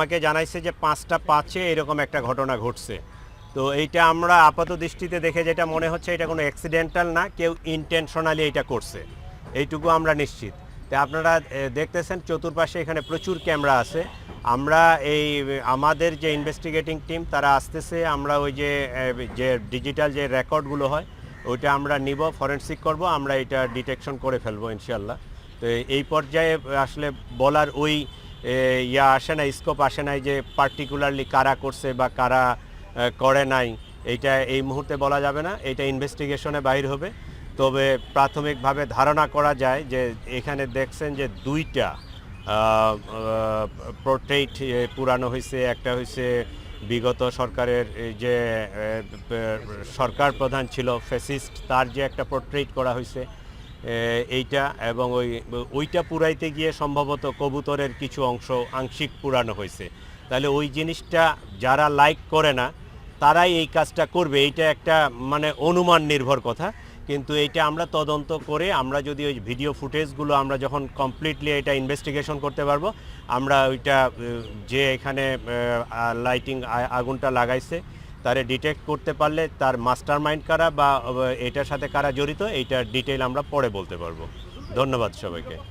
আমাকে জানাইছে যে পাঁচটা পাঁচে এরকম একটা ঘটনা ঘটছে। তো এইটা আমরা আপাত দৃষ্টিতে দেখে যেটা মনে হচ্ছে এটা কোনো অ্যাক্সিডেন্টাল না, কেউ ইন্টেনশনালি এটা করছে। এইটুকু আমরা নিশ্চিত। তো আপনারা দেখতেছেন চতুর্পাশে এখানে প্রচুর ক্যামেরা আছে। আমরা এই, আমাদের যে ইনভেস্টিগেটিং টিম তারা আসতেছে, আমরা ওই যে যে ডিজিটাল যে রেকর্ডগুলো হয়, ওইটা আমরা নিব ফরেনসিক করব, আমরা এটা ডিটেকশন করে ফেলব ইনশাল্লাহ তো এই পর্যায়ে আসলে বলার ওই ইয়া আসে না স্কোপ আসে নাই যে পার্টিকুলারলি কারা করছে বা কারা করে নাই, এইটা এই মুহূর্তে বলা যাবে না, এটা ইনভেস্টিগেশনে বাইর হবে। তবে প্রাথমিকভাবে ধারণা করা যায় যে এখানে দেখছেন যে দুইটা পোর্ট্রেট পুরানো হয়েছে একটা হয়েছে বিগত সরকারের যে সরকার প্রধান ছিল ফেসিস্ট তার যে একটা পোর্ট্রেট করা হয়েছে এইটা এবং ওই, ওইটা পুরাইতে গিয়ে সম্ভবত কবুতরের কিছু অংশ আংশিক পুরানো হয়েছে। তাহলে ওই জিনিসটা যারা লাইক করে না, তারাই এই কাজটা করবে। এইটা একটা মানে অনুমান নির্ভর কথা। কিন্তু এইটা আমরা তদন্ত করে আমরা যদি ওই ভিডিও ফুটেজগুলো আমরা যখন কমপ্লিটলি এটা ইনভেস্টিগেশন করতে পারব, আমরা ওইটা যে এখানে লাইটিং আগুনটা লাগাইছে তারে ডিটেক্ট করতে পারলে তার মাস্টার মাইন্ড কারা বা এটার সাথে কারা জড়িত, এইটার ডিটেল আমরা পরে বলতে পারব। ধন্যবাদ সবাইকে।